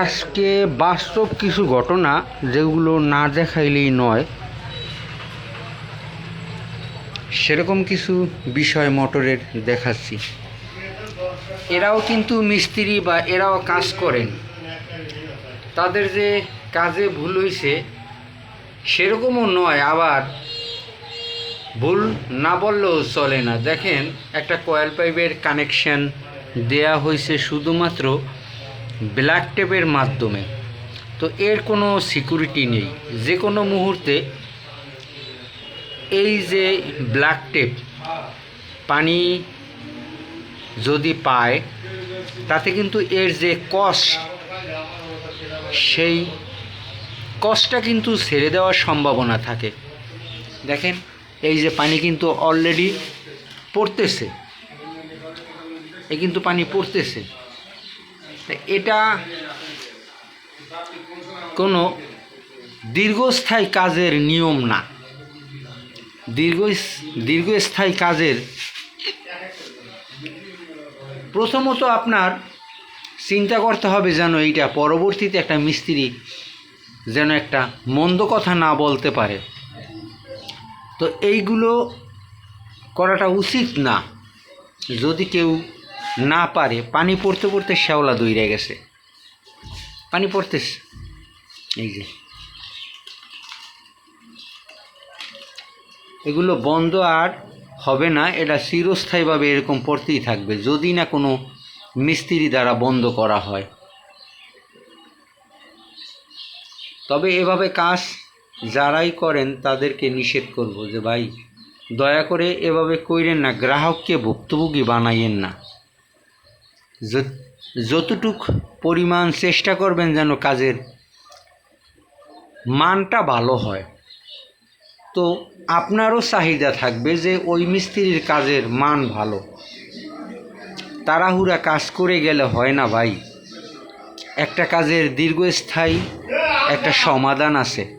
আজকে বাস্তব কিছু ঘটনা যেগুলো না দেখাইলেই নয়। সেরকম কিছু বিষয় মোটরের দেখাচ্ছি। এরাও কিন্তু মিস্ত্রি বা এরাও কাজ করেন। তাদের যে কাজে ভুল হয়েছে সেরকমও নয়, আবার ভুল না বললেও চলে না। দেখেন, একটা কয়েল পাইপের কানেকশন দেয়া হয়েছে শুধুমাত্র ব্ল্যাক টেপের মাধ্যমে। তো এর কোনো সিকিউরিটি নেই। যে কোনো মুহূর্তে এই যে ব্ল্যাক টেপ, পানি যদি পায়, তাতে কিন্তু এর যে কষ্ট সেই কষ্টটা কিন্তু ছেড়ে দেওয়ার সম্ভাবনা থাকে। দেখেন, এই যে পানি কিন্তু অলরেডি পড়তেছে। এ কিন্তু পানি পড়তেছে। এটা কোনো দীর্ঘস্থায়ী কাজের নিয়ম না। দীর্ঘ দীর্ঘস্থায়ী কাজের প্রথমত আপনার চিন্তা করতে হবে যেন এইটা পরবর্তীতে একটা মিস্ত্রি যেন একটা মন্দ কথা না বলতে পারে। তো এইগুলো করাটা উচিত না। যদি কেউ না পারে, পানি পড়তে পড়তে শ্যাওলা দইরে গেছে। পানি পড়তেছে। এই যে। এগুলো বন্ধ আর হবে না, এটা চিরস্থায়ীভাবে এরকম পড়তেই থাকবে, যদি না কোনো মিস্ত্রি দ্বারা বন্ধ করা হয়। তবে এভাবে কাজ যারাই করেন, তাদেরকে নিষেধ করব যে, ভাই, দয়া করে এভাবে কইরেন না, গ্রাহককে ভুক্তভোগী বানাইয়েন না। যতটুক পরিমাণ চেষ্টা করবেন যেন কাজের মানটা ভালো হয়। তো আপনারও চাহিদা থাকবে যে ওই মিস্ত্রির কাজের মান ভালো। তাড়াহুড়া কাজ করে গেলে হয় না ভাই। একটা কাজের দীর্ঘস্থায়ী একটা সমাধান আছে।